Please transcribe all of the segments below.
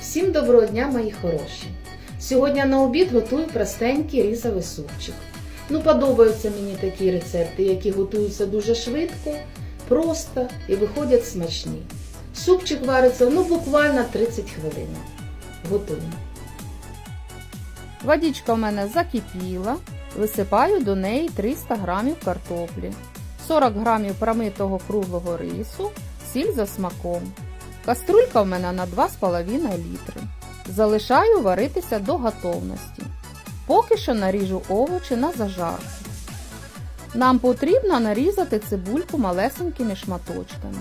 Всім доброго дня, мої хороші! Сьогодні на обід готую простенький різовий супчик. Ну, подобаються мені такі рецепти, які готуються дуже швидко, просто і виходять смачні. Супчик вариться ну, буквально 30 хвилин. Готуємо. Водичка в мене закипіла. Висипаю до неї 300 грамів картоплі, 40 грамів промитого круглого рису, сіль за смаком. Каструлька в мене на 2,5 літри. Залишаю варитися до готовності. Поки що наріжу овочі на зажарку. Нам потрібно нарізати цибульку малесенькими шматочками.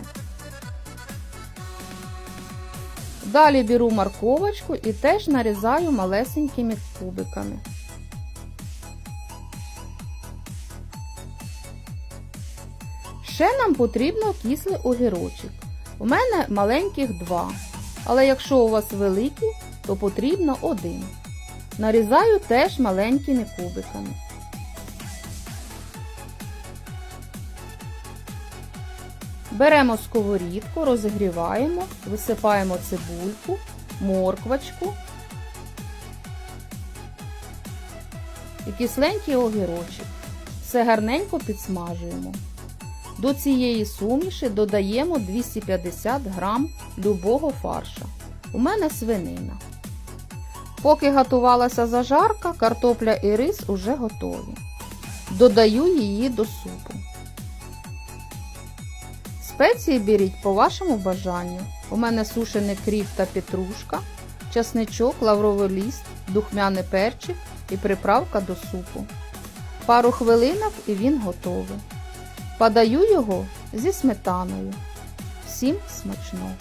Далі беру морковочку і теж нарізаю малесенькими кубиками. Ще нам потрібно кислий огірочок. У мене маленьких два, але якщо у вас великі, то потрібно один. Нарізаю теж маленькими кубиками. Беремо сковорідку, розігріваємо, висипаємо цибульку, морквочку і кисленький огірочок. Все гарненько підсмажуємо. До цієї суміші додаємо 250 грам любого фарша. У мене свинина. Поки готувалася зажарка, картопля і рис уже готові. Додаю її до супу. Спеції беріть по вашому бажанню. У мене сушений кріп та петрушка, часничок, лавровий ліст, духмяний перчик і приправка до супу. Пару хвилинок і він готовий. Подаю його зі сметаною. Всім смачного!